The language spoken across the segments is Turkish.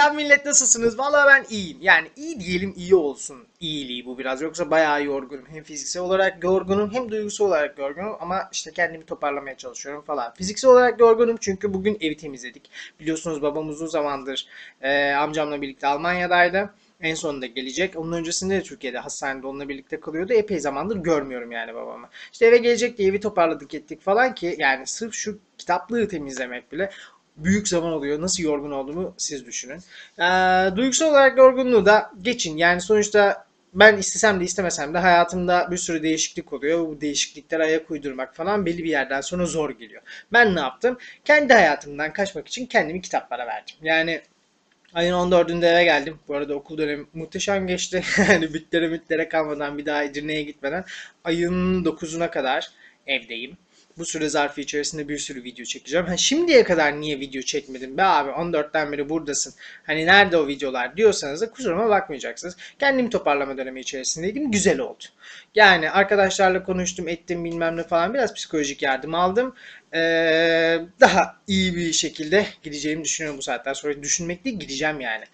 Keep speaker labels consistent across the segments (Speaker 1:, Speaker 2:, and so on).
Speaker 1: Ya millet nasılsınız? Valla ben iyiyim. Yani iyi diyelim iyi olsun. İyiliği bu biraz. Yoksa bayağı yorgunum. Hem fiziksel olarak yorgunum hem duygusal olarak yorgunum. Ama işte kendimi toparlamaya çalışıyorum falan. Fiziksel olarak yorgunum çünkü bugün evi temizledik. Biliyorsunuz babam uzun zamandır e, amcamla birlikte Almanya'daydı. En sonunda gelecek. Onun öncesinde de Türkiye'de hastanede onunla birlikte kalıyordu. Epey zamandır görmüyorum yani babamı. İşte eve gelecek diye evi toparladık ettik falan ki yani sırf şu kitaplığı temizlemek bile büyük zaman oluyor. Nasıl yorgun olduğumu siz düşünün. Ee, duygusal olarak yorgunluğu da geçin. Yani sonuçta ben istesem de istemesem de hayatımda bir sürü değişiklik oluyor. Bu değişikliklere ayak uydurmak falan belli bir yerden sonra zor geliyor. Ben ne yaptım? Kendi hayatımdan kaçmak için kendimi kitaplara verdim. Yani ayın 14'ünde eve geldim. Bu arada okul dönemi muhteşem geçti. Yani bitlere bitlere kalmadan bir daha Edirne'ye gitmeden ayın 9'una kadar evdeyim. Bu süre zarfı içerisinde bir sürü video çekeceğim. Ha, şimdiye kadar niye video çekmedim be abi 14'ten beri buradasın. Hani nerede o videolar diyorsanız da kusuruma bakmayacaksınız. Kendimi toparlama dönemi içerisindeydim. Güzel oldu. Yani arkadaşlarla konuştum ettim bilmem ne falan biraz psikolojik yardım aldım. Ee, daha iyi bir şekilde gideceğimi düşünüyorum bu saatten sonra. Düşünmek değil gideceğim yani.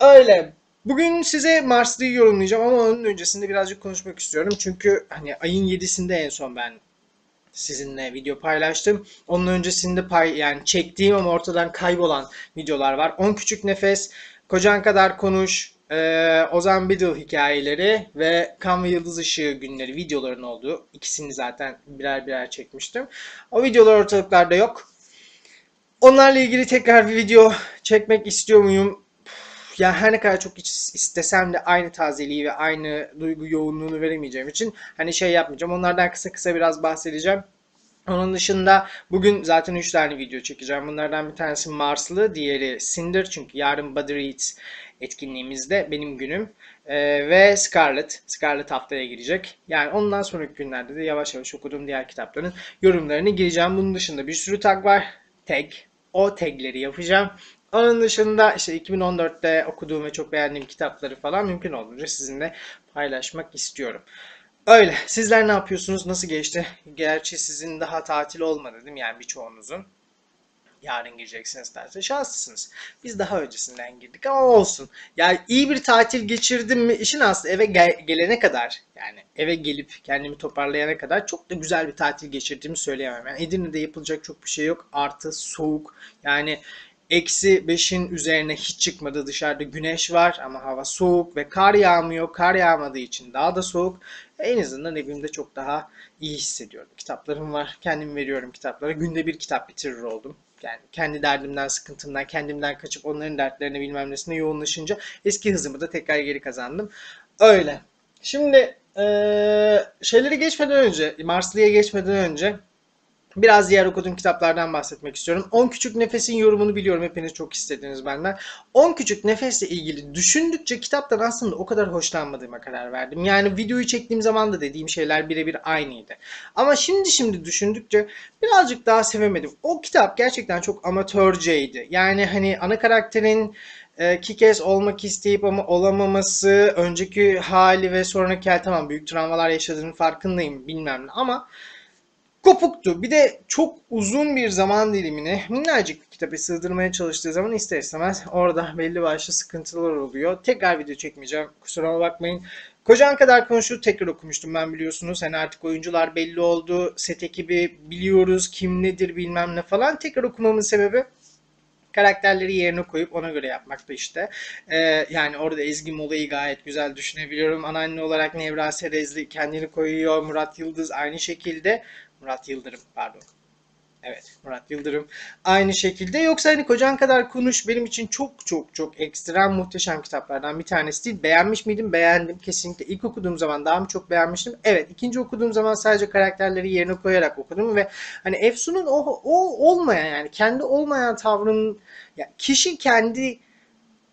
Speaker 1: Öyle Bugün size Marslı'yı yorumlayacağım ama onun öncesinde birazcık konuşmak istiyorum. Çünkü hani ayın 7'sinde en son ben sizinle video paylaştım. Onun öncesinde pay yani çektiğim ama ortadan kaybolan videolar var. 10 küçük nefes, kocan kadar konuş, e, Ozan Biddle hikayeleri ve Kan ve Yıldız Işığı günleri videoların olduğu. ikisini zaten birer birer çekmiştim. O videolar ortalıklarda yok. Onlarla ilgili tekrar bir video çekmek istiyor muyum? Ya her ne kadar çok istesem de aynı tazeliği ve aynı duygu yoğunluğunu veremeyeceğim için hani şey yapmayacağım. Onlardan kısa kısa biraz bahsedeceğim. Onun dışında bugün zaten 3 tane video çekeceğim. Bunlardan bir tanesi Marslı, diğeri Cinder. Çünkü yarın Body Reads etkinliğimizde benim günüm. Ee, ve Scarlet. Scarlet haftaya girecek. Yani ondan sonraki günlerde de yavaş yavaş okuduğum diğer kitapların yorumlarını gireceğim. Bunun dışında bir sürü tag var. Tag. O tagleri yapacağım. Onun dışında işte 2014'te okuduğum ve çok beğendiğim kitapları falan mümkün olduğunca sizinle paylaşmak istiyorum. Öyle. Sizler ne yapıyorsunuz? Nasıl geçti? Gerçi sizin daha tatil olmadı değil mi? Yani birçoğunuzun. Yarın gireceksiniz derse şanslısınız. Biz daha öncesinden girdik ama olsun. Yani iyi bir tatil geçirdim mi işin aslı eve gel- gelene kadar yani eve gelip kendimi toparlayana kadar çok da güzel bir tatil geçirdiğimi söyleyemem. Yani Edirne'de yapılacak çok bir şey yok. Artı soğuk. Yani Eksi 5'in üzerine hiç çıkmadı. Dışarıda güneş var ama hava soğuk ve kar yağmıyor. Kar yağmadığı için daha da soğuk. En azından evimde çok daha iyi hissediyorum. Kitaplarım var. Kendim veriyorum kitaplara. Günde bir kitap bitirir oldum. Yani kendi derdimden, sıkıntımdan, kendimden kaçıp onların dertlerine bilmem nesine yoğunlaşınca eski hızımı da tekrar geri kazandım. Öyle. Şimdi ee, şeyleri geçmeden önce, Marslı'ya geçmeden önce Biraz diğer okuduğum kitaplardan bahsetmek istiyorum. 10 Küçük Nefes'in yorumunu biliyorum. Hepiniz çok istediniz benden. 10 Küçük Nefes'le ilgili düşündükçe kitaptan aslında o kadar hoşlanmadığıma karar verdim. Yani videoyu çektiğim zaman da dediğim şeyler birebir aynıydı. Ama şimdi şimdi düşündükçe birazcık daha sevemedim. O kitap gerçekten çok amatörceydi. Yani hani ana karakterin e, Kikes olmak isteyip ama olamaması, önceki hali ve sonraki hali tamam büyük travmalar yaşadığının farkındayım bilmem ne ama kopuktu. Bir de çok uzun bir zaman dilimini minnacık bir kitaba sığdırmaya çalıştığı zaman ister istemez orada belli başlı sıkıntılar oluyor. Tekrar video çekmeyeceğim. Kusuruma bakmayın. Kocan kadar konuşu tekrar okumuştum ben biliyorsunuz. Hani artık oyuncular belli oldu. Set ekibi biliyoruz. Kim nedir bilmem ne falan. Tekrar okumamın sebebi karakterleri yerine koyup ona göre yapmakta işte. Ee, yani orada Ezgi Mola'yı gayet güzel düşünebiliyorum. Anneanne olarak Nevra Serezli kendini koyuyor. Murat Yıldız aynı şekilde. Murat Yıldırım pardon. Evet Murat Yıldırım. Aynı şekilde yoksa hani kocan kadar konuş benim için çok çok çok ekstrem muhteşem kitaplardan bir tanesi değil. Beğenmiş miydim? Beğendim kesinlikle. İlk okuduğum zaman daha mı çok beğenmiştim? Evet. ikinci okuduğum zaman sadece karakterleri yerine koyarak okudum ve hani Efsun'un o, o olmayan yani kendi olmayan tavrının yani kişi kendi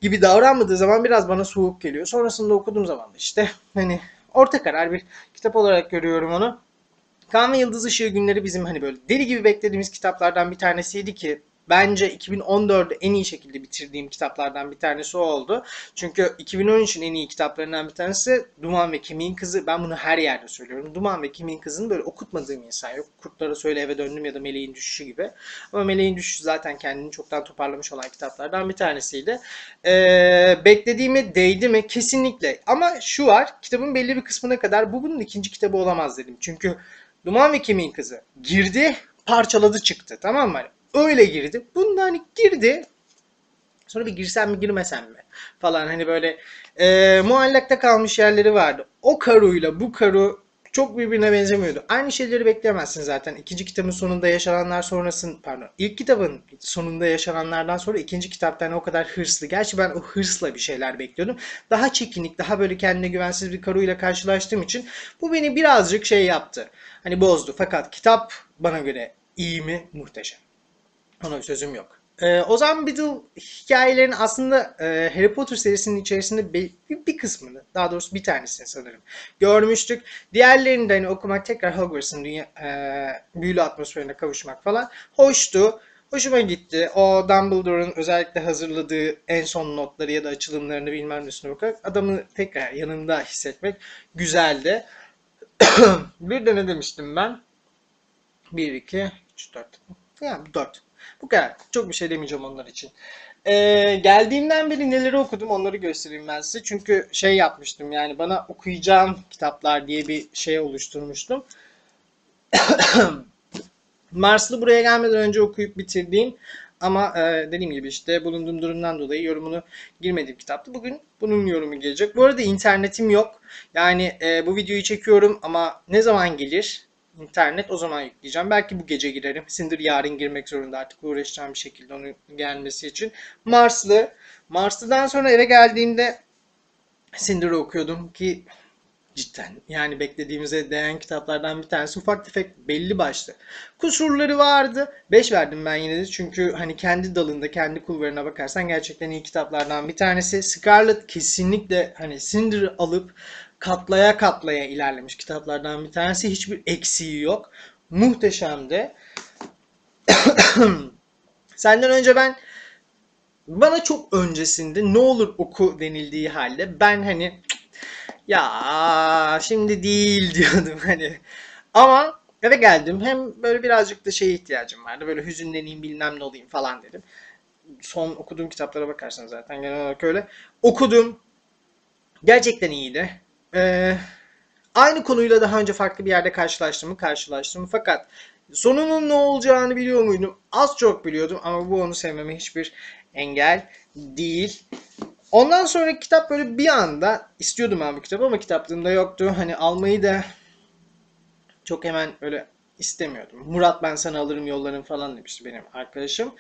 Speaker 1: gibi davranmadığı zaman biraz bana soğuk geliyor. Sonrasında okuduğum zaman da işte hani orta karar bir kitap olarak görüyorum onu. Kan ve Yıldız Işığı günleri bizim hani böyle deli gibi beklediğimiz kitaplardan bir tanesiydi ki bence 2014'ü en iyi şekilde bitirdiğim kitaplardan bir tanesi o oldu. Çünkü 2013'ün en iyi kitaplarından bir tanesi Duman ve Kemiğin Kızı. Ben bunu her yerde söylüyorum. Duman ve Kemiğin Kızı'nı böyle okutmadığım insan yok. Kurtlara Söyle Eve Döndüm ya da Meleğin Düşüşü gibi. Ama Meleğin Düşüşü zaten kendini çoktan toparlamış olan kitaplardan bir tanesiydi. Ee, beklediğimi değdi mi? Kesinlikle. Ama şu var. Kitabın belli bir kısmına kadar bu bunun ikinci kitabı olamaz dedim. Çünkü Duman ve Kemiğin Kızı girdi, parçaladı çıktı. Tamam mı? Hani öyle girdi. Bunda hani girdi. Sonra bir girsem mi girmesem mi falan hani böyle e, muallakta kalmış yerleri vardı. O karuyla bu karu çok birbirine benzemiyordu. Aynı şeyleri bekleyemezsin zaten. İkinci kitabın sonunda yaşananlar sonrasın pardon ilk kitabın sonunda yaşananlardan sonra ikinci kitaptan o kadar hırslı. Gerçi ben o hırsla bir şeyler bekliyordum. Daha çekinik, daha böyle kendine güvensiz bir karuyla karşılaştığım için bu beni birazcık şey yaptı. Hani bozdu. Fakat kitap bana göre iyi mi? Muhteşem. Ona bir sözüm yok. Ee, Ozan Biddle hikayelerin aslında e, Harry Potter serisinin içerisinde bir, bir kısmını, daha doğrusu bir tanesini sanırım görmüştük. Diğerlerini de hani okumak, tekrar Hogwarts'ın dünya, e, büyülü atmosferine kavuşmak falan hoştu. Hoşuma gitti. O Dumbledore'un özellikle hazırladığı en son notları ya da açılımlarını bilmem nesine bakarak adamı tekrar yanında hissetmek güzeldi. bir de ne demiştim ben? 1, 2, 3, 4. Yani 4. Bu kadar. Çok bir şey demeyeceğim onlar için. Ee, geldiğimden beri neleri okudum onları göstereyim ben size. Çünkü şey yapmıştım yani bana okuyacağım kitaplar diye bir şey oluşturmuştum. Marslı buraya gelmeden önce okuyup bitirdiğim ama e, dediğim gibi işte bulunduğum durumdan dolayı yorumunu girmediğim kitaptı. Bugün bunun yorumu gelecek. Bu arada internetim yok. Yani e, bu videoyu çekiyorum ama ne zaman gelir? internet o zaman yükleyeceğim. Belki bu gece girerim. Sindir yarın girmek zorunda artık uğraşacağım bir şekilde onun gelmesi için. Marslı. Marslı'dan sonra eve geldiğimde Cinder'ı okuyordum ki cidden yani beklediğimize değen kitaplardan bir tanesi ufak tefek belli başlı. Kusurları vardı. 5 verdim ben yine de çünkü hani kendi dalında kendi kulvarına bakarsan gerçekten iyi kitaplardan bir tanesi. Scarlet kesinlikle hani Cinder'ı alıp katlaya katlaya ilerlemiş kitaplardan bir tanesi. Hiçbir eksiği yok. Muhteşemdi. Senden önce ben bana çok öncesinde ne olur oku denildiği halde ben hani ya şimdi değil diyordum hani. Ama eve geldim hem böyle birazcık da şeye ihtiyacım vardı. Böyle hüzünleneyim bilmem ne olayım falan dedim. Son okuduğum kitaplara bakarsanız zaten genel olarak öyle. Okudum. Gerçekten iyiydi. Ee, aynı konuyla daha önce farklı bir yerde karşılaştım mı? Karşılaştım. Fakat sonunun ne olacağını biliyor muydum? Az çok biliyordum ama bu onu sevmeme hiçbir engel değil. Ondan sonra kitap böyle bir anda istiyordum ben bu kitabı ama kitaplığımda yoktu. Hani almayı da çok hemen böyle istemiyordum. Murat ben sana alırım yollarım falan demişti benim arkadaşım.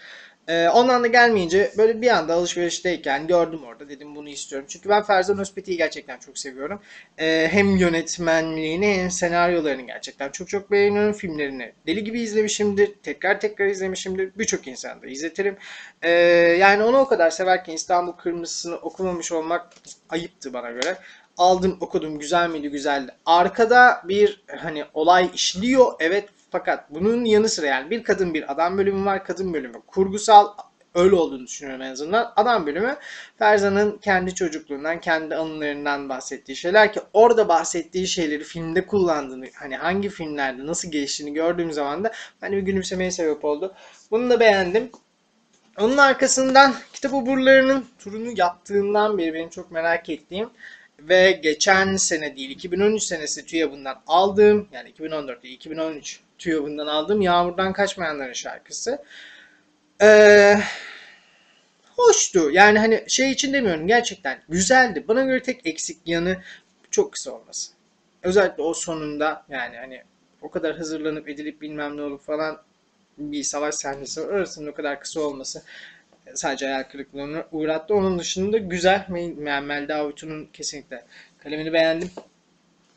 Speaker 1: Ee, ondan da gelmeyince böyle bir anda alışverişteyken gördüm orada. Dedim bunu istiyorum. Çünkü ben Ferzan Özpeti'yi gerçekten çok seviyorum. Ee, hem yönetmenliğini hem senaryolarını gerçekten çok çok beğeniyorum. Filmlerini deli gibi izlemişimdir. Tekrar tekrar izlemişimdir. Birçok insanda izletirim. Ee, yani onu o kadar severken İstanbul Kırmızısı'nı okumamış olmak ayıptı bana göre aldım okudum güzel miydi güzeldi. Arkada bir hani olay işliyor evet fakat bunun yanı sıra yani bir kadın bir adam bölümü var. Kadın bölümü kurgusal öyle olduğunu düşünüyorum en azından. Adam bölümü Ferzan'ın kendi çocukluğundan, kendi anılarından bahsettiği şeyler ki orada bahsettiği şeyleri filmde kullandığını, hani hangi filmlerde nasıl geçtiğini gördüğüm zaman da hani bir gülümsemeye sebep oldu. Bunu da beğendim. Onun arkasından kitap oburlarının turunu yaptığından beri benim çok merak ettiğim ve geçen sene değil 2013 senesi TÜYAB'ından aldığım yani 2014 değil 2013 TÜYAB'ından aldığım Yağmurdan Kaçmayanların şarkısı. Ee, hoştu. Yani hani şey için demiyorum gerçekten güzeldi. Bana göre tek eksik yanı çok kısa olması. Özellikle o sonunda yani hani o kadar hazırlanıp edilip bilmem ne olup falan bir savaş sahnesi var. Arasının o kadar kısa olması sadece hayal kırıklığına uğrattı. Onun dışında güzel. Melda Avut'un kesinlikle kalemini beğendim.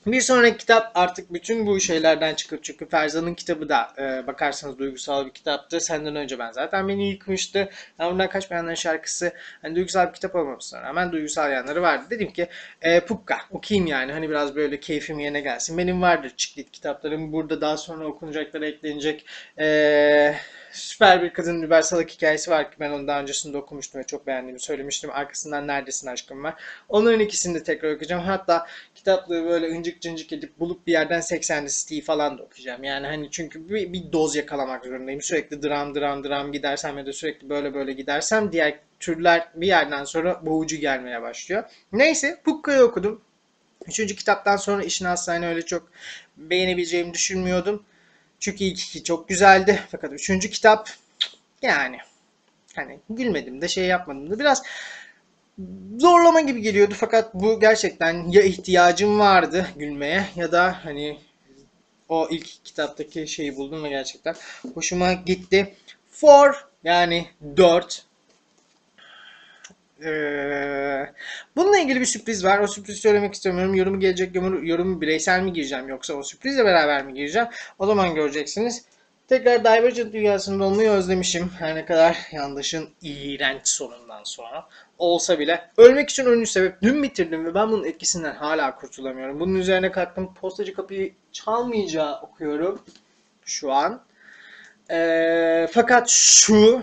Speaker 1: Bir sonraki kitap artık bütün bu şeylerden çıkıp çünkü Ferzan'ın kitabı da e, bakarsanız duygusal bir kitaptı. Senden önce ben zaten beni yıkmıştı. Ben bundan kaçmayanların şarkısı hani duygusal bir kitap olmamasına rağmen duygusal yanları vardı. Dedim ki e, Pukka okuyayım yani hani biraz böyle keyfim yerine gelsin. Benim vardır çıklit kitaplarım burada daha sonra okunacaklara eklenecek. Eee süper bir kadın biber salak hikayesi var ki ben onu daha öncesinde okumuştum ve çok beğendiğimi söylemiştim. Arkasından Neredesin Aşkım var. Onların ikisini de tekrar okuyacağım. Hatta kitaplığı böyle incik cincik edip bulup bir yerden 80 City'yi falan da okuyacağım. Yani hani çünkü bir, bir doz yakalamak zorundayım. Sürekli dram dram dram gidersem ya da sürekli böyle böyle gidersem diğer türler bir yerden sonra boğucu gelmeye başlıyor. Neyse Pukka'yı okudum. Üçüncü kitaptan sonra işin aslında öyle çok beğenebileceğimi düşünmüyordum. Çünkü ilk iki çok güzeldi. Fakat üçüncü kitap yani hani gülmedim de şey yapmadım da biraz zorlama gibi geliyordu. Fakat bu gerçekten ya ihtiyacım vardı gülmeye ya da hani o ilk kitaptaki şeyi buldum ve gerçekten hoşuma gitti. For yani 4 ee, bununla ilgili bir sürpriz var. O sürprizi söylemek istemiyorum. Yorumu gelecek yorumu, yorumu bireysel mi gireceğim yoksa o sürprizle beraber mi gireceğim? O zaman göreceksiniz. Tekrar Divergent dünyasında olmayı özlemişim. Her ne kadar yandaşın iğrenç sonundan sonra olsa bile. Ölmek için önüncü sebep. Dün bitirdim ve ben bunun etkisinden hala kurtulamıyorum. Bunun üzerine kalktım. Postacı kapıyı çalmayacağı okuyorum. Şu an. Ee, fakat şu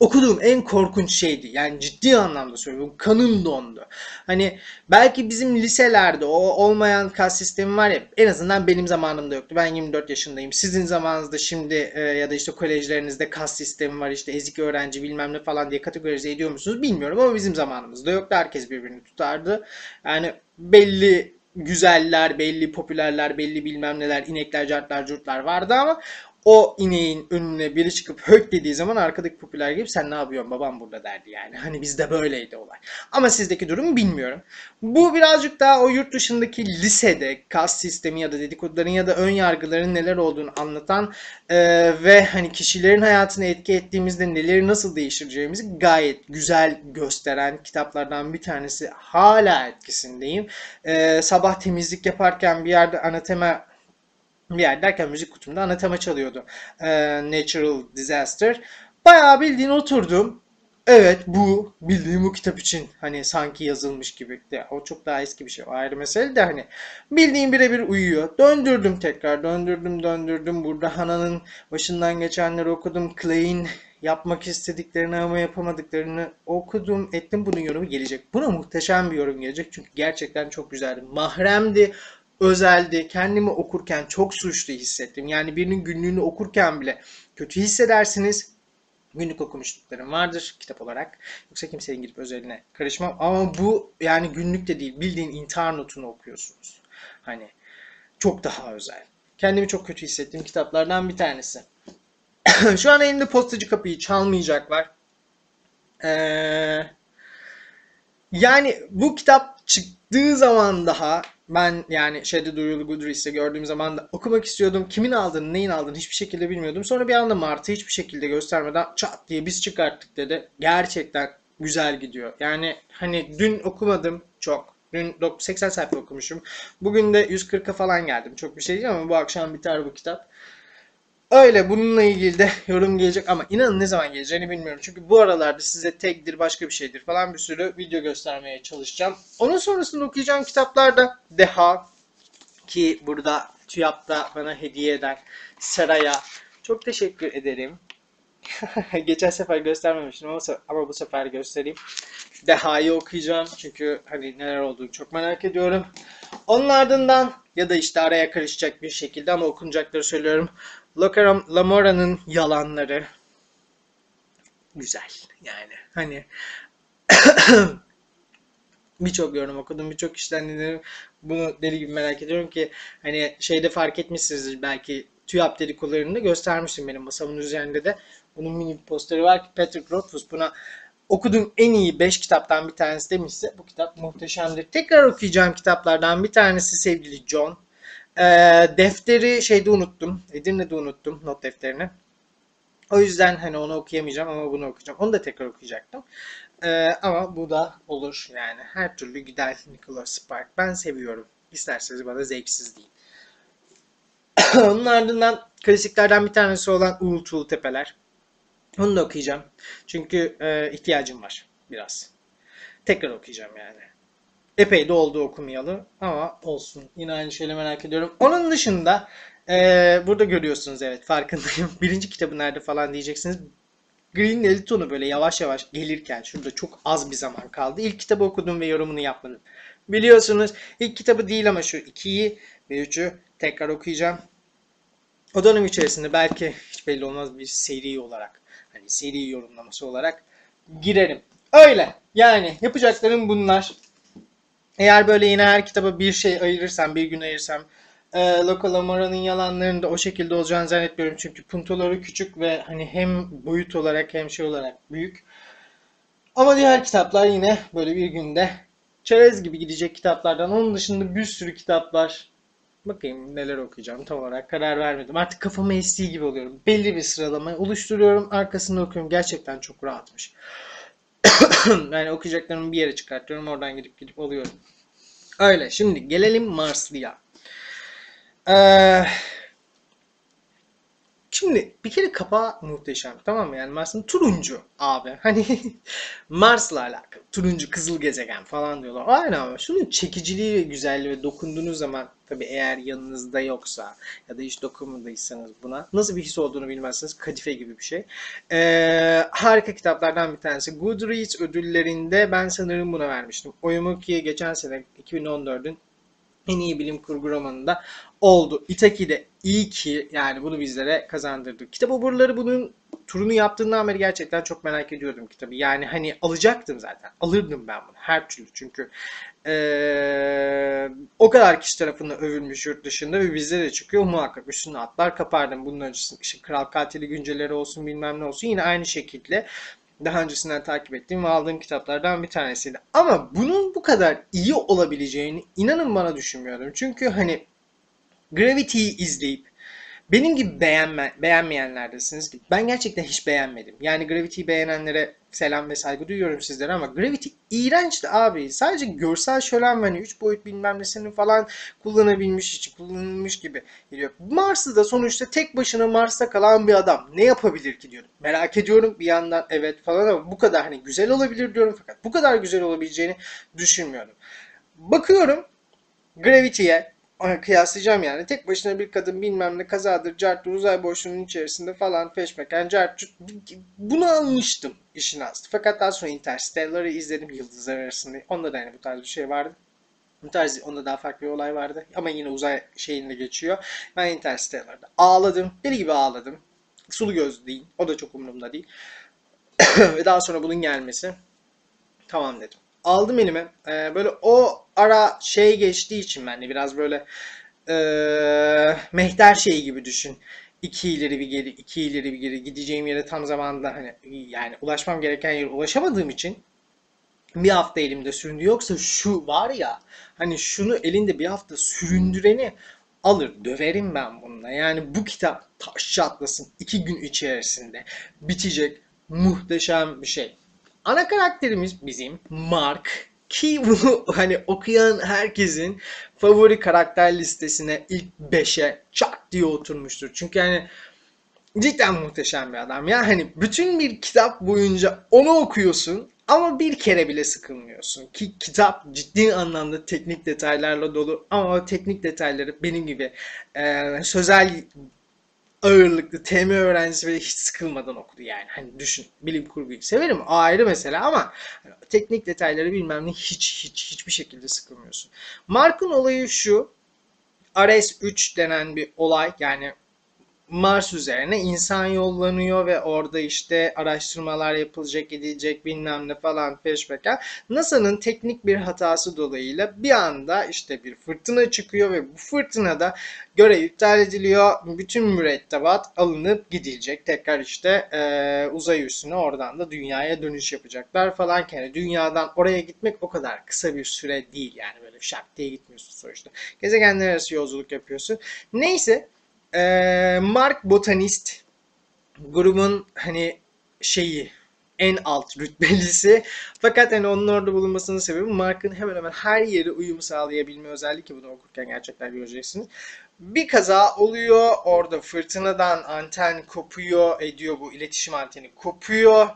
Speaker 1: okuduğum en korkunç şeydi. Yani ciddi anlamda söylüyorum. Kanım dondu. Hani belki bizim liselerde o olmayan kas sistemi var ya en azından benim zamanımda yoktu. Ben 24 yaşındayım. Sizin zamanınızda şimdi e, ya da işte kolejlerinizde kas sistemi var işte ezik öğrenci bilmem ne falan diye kategorize ediyor musunuz bilmiyorum ama bizim zamanımızda yoktu. Herkes birbirini tutardı. Yani belli güzeller, belli popülerler, belli bilmem neler, inekler, cartlar, curtlar vardı ama o ineğin önüne biri çıkıp hök dediği zaman arkadaki popüler gibi sen ne yapıyorsun babam burada derdi yani. Hani bizde böyleydi olay. Ama sizdeki durum bilmiyorum. Bu birazcık daha o yurt dışındaki lisede kas sistemi ya da dedikoduların ya da ön yargıların neler olduğunu anlatan e, ve hani kişilerin hayatını etki ettiğimizde neleri nasıl değiştireceğimizi gayet güzel gösteren kitaplardan bir tanesi. Hala etkisindeyim. E, sabah temizlik yaparken bir yerde anatema bir yer derken müzik kutumda anatema çalıyordu. Ee, Natural Disaster. Bayağı bildiğin oturdum. Evet bu bildiğim bu kitap için hani sanki yazılmış gibi. De, o çok daha eski bir şey. O ayrı mesele de hani bildiğim birebir uyuyor. Döndürdüm tekrar. Döndürdüm döndürdüm. Burada Hana'nın başından geçenleri okudum. Clay'in yapmak istediklerini ama yapamadıklarını okudum. Ettim bunun yorumu gelecek. Buna muhteşem bir yorum gelecek. Çünkü gerçekten çok güzeldi. Mahremdi özeldi. Kendimi okurken çok suçlu hissettim. Yani birinin günlüğünü okurken bile kötü hissedersiniz. Günlük okumuşluklarım vardır kitap olarak. Yoksa kimsenin gidip özeline karışmam. Ama bu yani günlük de değil. Bildiğin intihar notunu okuyorsunuz. Hani çok daha özel. Kendimi çok kötü hissettiğim kitaplardan bir tanesi. Şu an elimde postacı kapıyı çalmayacaklar. Ee, yani bu kitap çıktığı zaman daha ben yani şeyde duyurulu Goodreads'te gördüğüm zaman da okumak istiyordum. Kimin aldığını, neyin aldığını hiçbir şekilde bilmiyordum. Sonra bir anda Mart'ı hiçbir şekilde göstermeden çat diye biz çıkarttık dedi. Gerçekten güzel gidiyor. Yani hani dün okumadım çok. Dün 80 sayfa okumuşum. Bugün de 140'a falan geldim. Çok bir şey değil ama bu akşam biter bu kitap. Öyle bununla ilgili de yorum gelecek ama inanın ne zaman geleceğini bilmiyorum. Çünkü bu aralarda size tekdir başka bir şeydir falan bir sürü video göstermeye çalışacağım. Onun sonrasında okuyacağım kitaplarda Deha ki burada TÜYAP'ta bana hediye eden Seray'a çok teşekkür ederim. Geçen sefer göstermemiştim ama, ama bu sefer göstereyim. Deha'yı okuyacağım çünkü hani neler olduğunu çok merak ediyorum. Onun ardından ya da işte araya karışacak bir şekilde ama okunacakları söylüyorum. Lamora'nın yalanları güzel yani hani birçok yorum okudum birçok kişiden dinledim bunu deli gibi merak ediyorum ki hani şeyde fark etmişsinizdir belki TÜYAP dedikolarında göstermiştim benim masamın üzerinde de bunun mini bir posteri var ki Patrick Rothfuss buna okuduğum en iyi 5 kitaptan bir tanesi demişse bu kitap muhteşemdir. Tekrar okuyacağım kitaplardan bir tanesi sevgili John. E, defteri şeyde unuttum. Edirne'de unuttum not defterini. O yüzden hani onu okuyamayacağım ama bunu okuyacağım. Onu da tekrar okuyacaktım. E, ama bu da olur yani. Her türlü gider Nicholas Spark. Ben seviyorum. İsterseniz bana zevksiz değil. Onun ardından klasiklerden bir tanesi olan Uğultuğu Tepeler. Onu da okuyacağım. Çünkü e, ihtiyacım var biraz. Tekrar okuyacağım yani. Epey de oldu okumayalı ama olsun. Yine aynı şeyle merak ediyorum. Onun dışında Ee, burada görüyorsunuz evet farkındayım. Birinci kitabı nerede falan diyeceksiniz. Green Elton'u böyle yavaş yavaş gelirken şurada çok az bir zaman kaldı. İlk kitabı okudum ve yorumunu yapmadım. Biliyorsunuz ilk kitabı değil ama şu ikiyi ve üçü tekrar okuyacağım. O dönem içerisinde belki hiç belli olmaz bir seri olarak hani seri yorumlaması olarak girerim. Öyle. Yani yapacaklarım bunlar. Eğer böyle yine her kitaba bir şey ayırırsam, bir gün ayırsam e, Local Amora'nın yalanlarının da o şekilde olacağını zannetmiyorum. Çünkü puntoları küçük ve hani hem boyut olarak hem şey olarak büyük. Ama diğer kitaplar yine böyle bir günde çerez gibi gidecek kitaplardan. Onun dışında bir sürü kitap var. Bakayım neler okuyacağım tam olarak karar vermedim. Artık kafama estiği gibi oluyorum. Belli bir sıralama oluşturuyorum. Arkasında okuyorum. Gerçekten çok rahatmış. yani okuyacaklarımı bir yere çıkartıyorum. Oradan gidip gidip alıyorum. Öyle. Şimdi gelelim Marslı'ya. Ee, Şimdi bir kere kapağı muhteşem tamam mı? Yani Mars'ın turuncu abi. Hani Mars'la alakalı. Turuncu kızıl gezegen falan diyorlar. Aynen ama şunun çekiciliği ve güzelliği ve dokunduğunuz zaman tabii eğer yanınızda yoksa ya da hiç dokunmadıysanız buna nasıl bir his olduğunu bilmezseniz kadife gibi bir şey. Ee, harika kitaplardan bir tanesi. Goodreads ödüllerinde ben sanırım buna vermiştim. Oyumuki'ye geçen sene 2014'ün en iyi bilim kurgu romanında oldu. Itaki de iyi ki yani bunu bizlere kazandırdı. Kitap oburları bunun turunu yaptığından beri gerçekten çok merak ediyordum kitabı. Yani hani alacaktım zaten. Alırdım ben bunu her türlü. Çünkü ee, o kadar kişi tarafından övülmüş yurt dışında ve bizde de çıkıyor. Muhakkak üstüne atlar kapardım. Bunun öncesinde işte Kral Katili günceleri olsun bilmem ne olsun. Yine aynı şekilde daha öncesinden takip ettiğim ve aldığım kitaplardan bir tanesiydi. Ama bunun bu kadar iyi olabileceğini inanın bana düşünmüyordum. Çünkü hani Gravity'yi izleyip benim gibi beğenme, beğenmeyenlerdesiniz. Ben gerçekten hiç beğenmedim. Yani Gravity'yi beğenenlere selam ve saygı duyuyorum sizlere ama Gravity iğrençti abi. Sadece görsel şölen hani 3 boyut bilmem nesini falan kullanabilmiş için kullanılmış gibi geliyor. Mars'ı da sonuçta tek başına Mars'ta kalan bir adam. Ne yapabilir ki diyorum. Merak ediyorum bir yandan evet falan ama bu kadar hani güzel olabilir diyorum fakat bu kadar güzel olabileceğini düşünmüyordum. Bakıyorum Gravity'ye kıyaslayacağım yani. Tek başına bir kadın bilmem ne kazadır, carttır, uzay boşluğunun içerisinde falan peşmeken cart bunu almıştım işin aslı. Fakat daha sonra Interstellar'ı izledim yıldızlar arasında. Onda da yani bu tarz bir şey vardı. Bu tarz onda daha farklı bir olay vardı. Ama yine uzay şeyinde geçiyor. Ben Interstellar'da ağladım. Deli gibi ağladım. Sulu gözlü değil. O da çok umurumda değil. Ve daha sonra bunun gelmesi. Tamam dedim aldım elime. Ee, böyle o ara şey geçtiği için ben de biraz böyle e, mehter şeyi gibi düşün. İki ileri bir geri, iki ileri bir geri gideceğim yere tam zamanda hani yani ulaşmam gereken yere ulaşamadığım için bir hafta elimde süründü. Yoksa şu var ya hani şunu elinde bir hafta süründüreni alır döverim ben bununla. Yani bu kitap taş çatlasın iki gün içerisinde bitecek muhteşem bir şey. Ana karakterimiz bizim Mark ki bunu hani okuyan herkesin favori karakter listesine ilk 5'e çak diye oturmuştur. Çünkü yani cidden muhteşem bir adam. Ya hani bütün bir kitap boyunca onu okuyorsun ama bir kere bile sıkılmıyorsun. Ki kitap ciddi anlamda teknik detaylarla dolu ama o teknik detayları benim gibi e, sözel ağırlıklı TM öğrencisi ve hiç sıkılmadan okudu yani. Hani düşün bilim kurguyu severim ayrı mesela ama hani teknik detayları bilmem ne hiç hiç hiçbir şekilde sıkılmıyorsun. Mark'ın olayı şu RS-3 denen bir olay yani Mars üzerine insan yollanıyor ve orada işte araştırmalar yapılacak, edilecek bilmem ne falan peşmeken. NASA'nın teknik bir hatası dolayısıyla bir anda işte bir fırtına çıkıyor ve bu fırtınada görev iptal ediliyor. Bütün mürettebat alınıp gidilecek. Tekrar işte e, uzay üstüne oradan da dünyaya dönüş yapacaklar falan. Yani dünyadan oraya gitmek o kadar kısa bir süre değil yani böyle şak diye gitmiyorsun sonuçta. Gezegenler arası yolculuk yapıyorsun. Neyse ee, Mark Botanist grubun hani şeyi en alt rütbelisi. Fakat hani onun orada bulunmasının sebebi Mark'ın hemen hemen her yere uyum sağlayabilme özelliği bunu okurken gerçekten göreceksiniz. Bir kaza oluyor. Orada fırtınadan anten kopuyor, ediyor bu iletişim anteni kopuyor.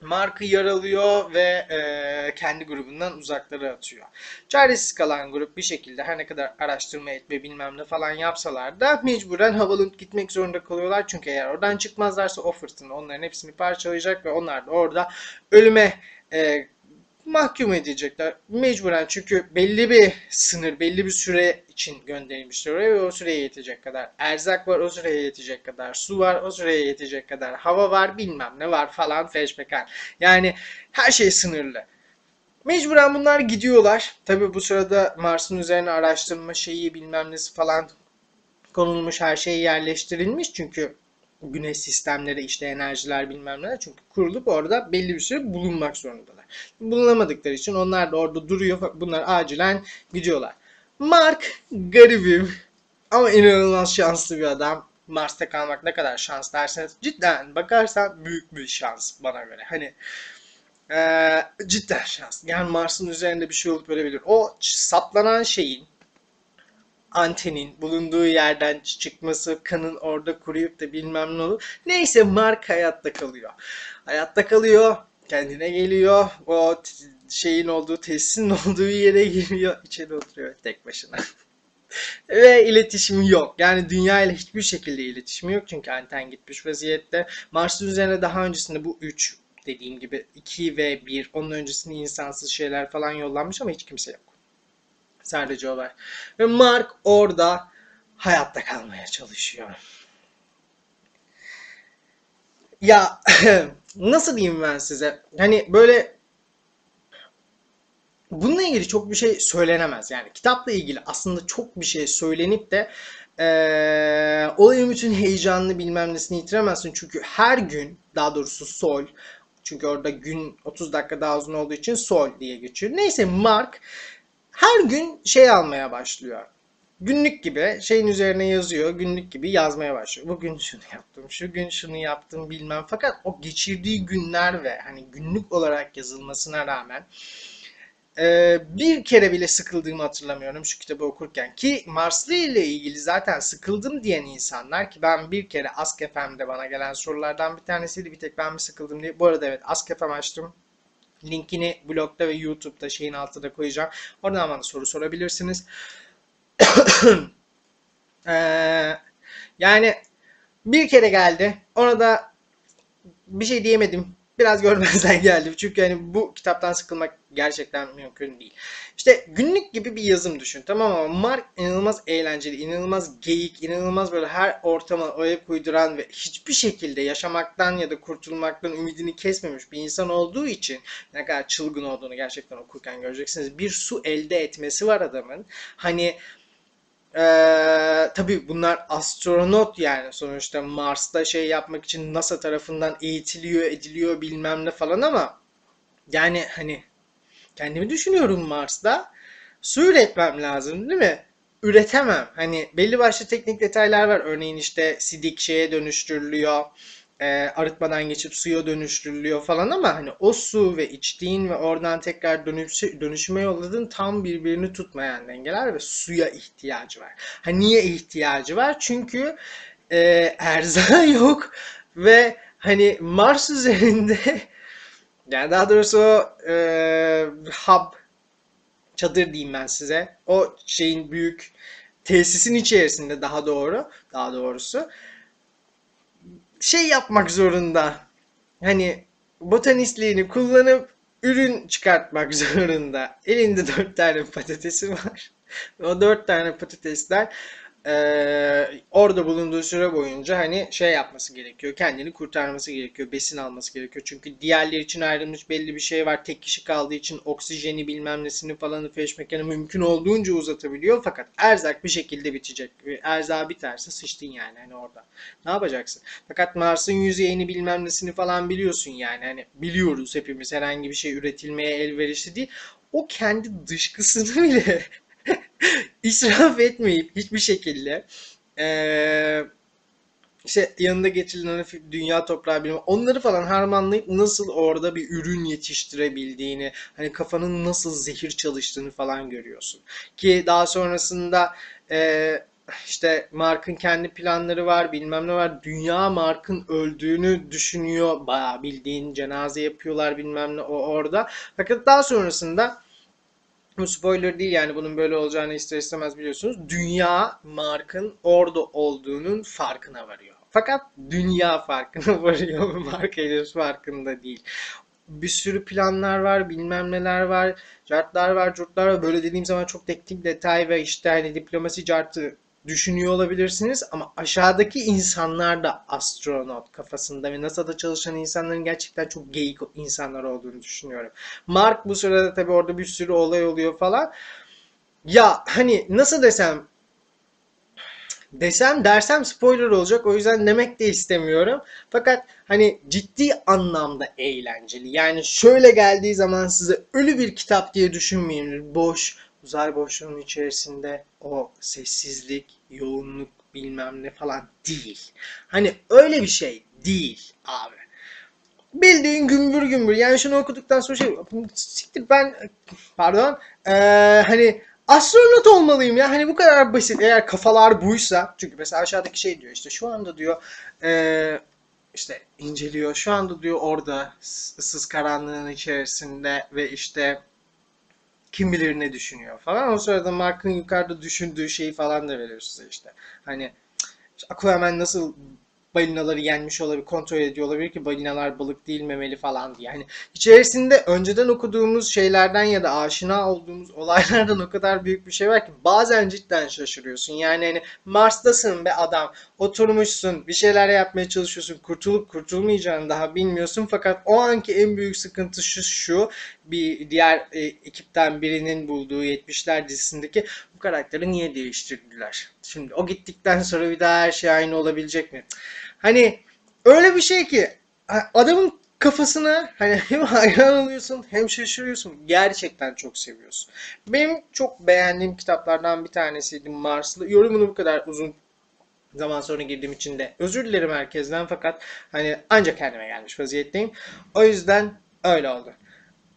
Speaker 1: Mark'ı yaralıyor ve e, kendi grubundan uzaklara atıyor. Çaresiz kalan grup bir şekilde her ne kadar araştırma etme bilmem ne falan yapsalar da mecburen havalı gitmek zorunda kalıyorlar. Çünkü eğer oradan çıkmazlarsa o fırtına onların hepsini parçalayacak ve onlar da orada ölüme e, mahkum edecekler. Mecburen çünkü belli bir sınır, belli bir süre için gönderilmiştir oraya ve o süreye yetecek kadar erzak var, o süreye yetecek kadar su var, o süreye yetecek kadar hava var, bilmem ne var falan feşmekan. Yani her şey sınırlı. Mecburen bunlar gidiyorlar. Tabi bu sırada Mars'ın üzerine araştırma şeyi bilmem nesi falan konulmuş, her şey yerleştirilmiş. Çünkü güneş sistemleri işte enerjiler bilmem ne çünkü kurulup orada belli bir süre bulunmak zorundalar. Bulunamadıkları için onlar da orada duruyor. Bunlar acilen gidiyorlar. Mark garibim ama inanılmaz şanslı bir adam. Mars'ta kalmak ne kadar şans derseniz cidden bakarsan büyük bir şans bana göre. Hani ee, cidden şans. Yani Mars'ın üzerinde bir şey olup ölebilir. O saplanan şeyin antenin bulunduğu yerden çıkması, kanın orada kuruyup da bilmem ne olur. Neyse Mark hayatta kalıyor. Hayatta kalıyor, kendine geliyor. O şeyin olduğu, tesisin olduğu yere giriyor. içeri oturuyor tek başına. Ve iletişimi yok. Yani dünya ile hiçbir şekilde iletişimi yok. Çünkü anten gitmiş vaziyette. Mars'ın üzerine daha öncesinde bu 3 dediğim gibi 2 ve 1 onun öncesinde insansız şeyler falan yollanmış ama hiç kimse yok. Sadece o var. Ve Mark orada hayatta kalmaya çalışıyor. Ya nasıl diyeyim ben size? Hani böyle bununla ilgili çok bir şey söylenemez. Yani kitapla ilgili aslında çok bir şey söylenip de ee, olayın bütün heyecanını bilmem nesini yitiremezsin. Çünkü her gün daha doğrusu sol çünkü orada gün 30 dakika daha uzun olduğu için sol diye geçiyor. Neyse Mark her gün şey almaya başlıyor. Günlük gibi şeyin üzerine yazıyor. Günlük gibi yazmaya başlıyor. Bugün şunu yaptım, şu gün şunu yaptım bilmem. Fakat o geçirdiği günler ve hani günlük olarak yazılmasına rağmen e, bir kere bile sıkıldığımı hatırlamıyorum şu kitabı okurken. Ki Marslı ile ilgili zaten sıkıldım diyen insanlar ki ben bir kere Ask FM'de bana gelen sorulardan bir tanesiydi. Bir tek ben mi sıkıldım diye. Bu arada evet Ask FM açtım. Linkini blogda ve YouTube'da şeyin altında koyacağım. Oradan bana soru sorabilirsiniz. ee, yani bir kere geldi. Ona da bir şey diyemedim biraz görmezden geldim. Çünkü hani bu kitaptan sıkılmak gerçekten mümkün değil. İşte günlük gibi bir yazım düşün tamam ama Mark inanılmaz eğlenceli, inanılmaz geyik, inanılmaz böyle her ortama ayak uyduran ve hiçbir şekilde yaşamaktan ya da kurtulmaktan ümidini kesmemiş bir insan olduğu için ne kadar çılgın olduğunu gerçekten okurken göreceksiniz. Bir su elde etmesi var adamın. Hani ee, tabii bunlar astronot yani sonuçta Mars'ta şey yapmak için NASA tarafından eğitiliyor ediliyor bilmem ne falan ama yani hani kendimi düşünüyorum Mars'ta su üretmem lazım değil mi? Üretemem. Hani belli başlı teknik detaylar var. Örneğin işte sidik şeye dönüştürülüyor e, arıtmadan geçip suya dönüştürülüyor falan ama hani o su ve içtiğin ve oradan tekrar dönüş, dönüşüme yolladığın tam birbirini tutmayan dengeler ve suya ihtiyacı var. Ha niye ihtiyacı var? Çünkü e, erzağı yok ve hani Mars üzerinde yani daha doğrusu e, hub çadır diyeyim ben size. O şeyin büyük tesisin içerisinde daha doğru, daha doğrusu şey yapmak zorunda. Hani botanistliğini kullanıp ürün çıkartmak zorunda. Elinde dört tane patatesi var. o dört tane patatesler e, orada bulunduğu süre boyunca hani şey yapması gerekiyor. Kendini kurtarması gerekiyor. Besin alması gerekiyor. Çünkü diğerleri için ayrılmış belli bir şey var. Tek kişi kaldığı için oksijeni bilmem nesini falan feşmekanı mümkün olduğunca uzatabiliyor. Fakat erzak bir şekilde bitecek. Erzak biterse sıçtın yani hani orada. Ne yapacaksın? Fakat Mars'ın yüzeyini bilmem nesini falan biliyorsun yani. Hani biliyoruz hepimiz herhangi bir şey üretilmeye elverişli değil. O kendi dışkısını bile israf etmeyip hiçbir şekilde ee, işte yanında getirilen dünya toprağı bilmem onları falan harmanlayıp nasıl orada bir ürün yetiştirebildiğini hani kafanın nasıl zehir çalıştığını falan görüyorsun. Ki daha sonrasında e, işte Mark'ın kendi planları var, bilmem ne var. Dünya Mark'ın öldüğünü düşünüyor. Bayağı bildiğin cenaze yapıyorlar bilmem ne o orada. Fakat daha sonrasında bu spoiler değil yani bunun böyle olacağını ister istemez biliyorsunuz. Dünya Mark'ın orada olduğunun farkına varıyor. Fakat dünya farkına varıyor. Mark henüz farkında değil bir sürü planlar var, bilmem neler var, cartlar var, curtlar var. Böyle dediğim zaman çok teknik detay ve işte hani diplomasi cartı düşünüyor olabilirsiniz ama aşağıdaki insanlar da astronot kafasında ve NASA'da çalışan insanların gerçekten çok geyik insanlar olduğunu düşünüyorum. Mark bu sırada tabii orada bir sürü olay oluyor falan. Ya hani nasıl desem desem dersem spoiler olacak. O yüzden demek de istemiyorum. Fakat hani ciddi anlamda eğlenceli. Yani şöyle geldiği zaman size ölü bir kitap diye düşünmeyin. Boş, uzay boşluğunun içerisinde o sessizlik, yoğunluk bilmem ne falan değil. Hani öyle bir şey değil abi. Bildiğin gümbür gümbür. Yani şunu okuduktan sonra şey siktir ben pardon ee, hani astronot olmalıyım ya. Hani bu kadar basit. Eğer kafalar buysa. Çünkü mesela aşağıdaki şey diyor işte şu anda diyor ee, işte inceliyor. Şu anda diyor orada ıssız karanlığın içerisinde ve işte kim bilir ne düşünüyor falan. O sırada Mark'ın yukarıda düşündüğü şeyi falan da veriyor size işte. Hani Aquaman nasıl balinaları yenmiş olabilir, kontrol ediyor olabilir ki balinalar balık değil memeli falan diye. Yani içerisinde önceden okuduğumuz şeylerden ya da aşina olduğumuz olaylardan o kadar büyük bir şey var ki bazen cidden şaşırıyorsun. Yani hani Mars'tasın be adam, oturmuşsun, bir şeyler yapmaya çalışıyorsun, kurtulup kurtulmayacağını daha bilmiyorsun fakat o anki en büyük sıkıntı şu şu bir diğer e, ekipten birinin bulduğu 70'ler dizisindeki bu karakteri niye değiştirdiler? Şimdi o gittikten sonra bir daha her şey aynı olabilecek mi? Hani öyle bir şey ki adamın kafasına hani hem hayran oluyorsun hem şaşırıyorsun. Gerçekten çok seviyorsun. Benim çok beğendiğim kitaplardan bir tanesiydi Marslı. Yorumunu bu kadar uzun zaman sonra girdiğim için de özür dilerim herkesten fakat hani ancak kendime gelmiş vaziyetteyim. O yüzden öyle oldu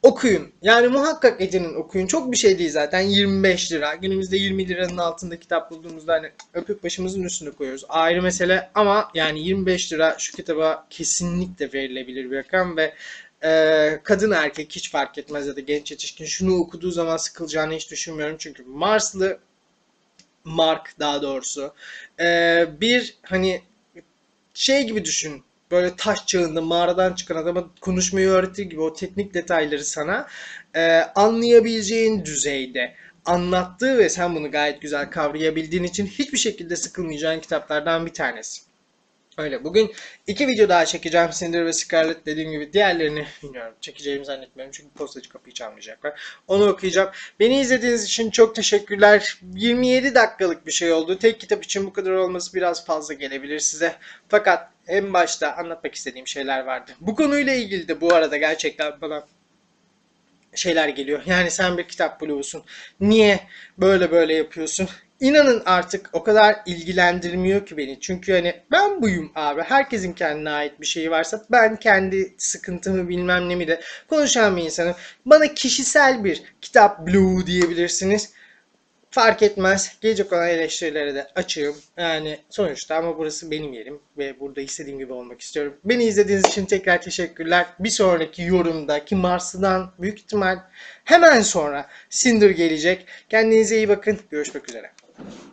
Speaker 1: okuyun. Yani muhakkak edinin okuyun. Çok bir şey değil zaten. 25 lira. Günümüzde 20 liranın altında kitap bulduğumuzda hani öpüp başımızın üstünde koyuyoruz. Ayrı mesele ama yani 25 lira şu kitaba kesinlikle verilebilir bir rakam ve e, kadın erkek hiç fark etmez ya da genç yetişkin şunu okuduğu zaman sıkılacağını hiç düşünmüyorum. Çünkü Marslı Mark daha doğrusu e, bir hani şey gibi düşün böyle taş çağında mağaradan çıkan adama konuşmayı öğretir gibi o teknik detayları sana e, anlayabileceğin düzeyde anlattığı ve sen bunu gayet güzel kavrayabildiğin için hiçbir şekilde sıkılmayacağın kitaplardan bir tanesi. Öyle. Bugün iki video daha çekeceğim. Cinder ve Scarlet dediğim gibi. Diğerlerini bilmiyorum. Çekeceğimi zannetmiyorum. Çünkü postacı kapıyı çalmayacaklar. Onu okuyacağım. Beni izlediğiniz için çok teşekkürler. 27 dakikalık bir şey oldu. Tek kitap için bu kadar olması biraz fazla gelebilir size. Fakat en başta anlatmak istediğim şeyler vardı. Bu konuyla ilgili de bu arada gerçekten bana şeyler geliyor. Yani sen bir kitap buluyorsun. Niye böyle böyle yapıyorsun? İnanın artık o kadar ilgilendirmiyor ki beni. Çünkü hani ben buyum abi. Herkesin kendine ait bir şeyi varsa ben kendi sıkıntımı bilmem nemi de konuşan bir insanım. Bana kişisel bir kitap blue diyebilirsiniz. Fark etmez. Gelecek olan eleştirilere de açığım. Yani sonuçta ama burası benim yerim ve burada istediğim gibi olmak istiyorum. Beni izlediğiniz için tekrar teşekkürler. Bir sonraki yorumda ki Mars'tan büyük ihtimal hemen sonra Cinder gelecek. Kendinize iyi bakın. Görüşmek üzere. Thank you.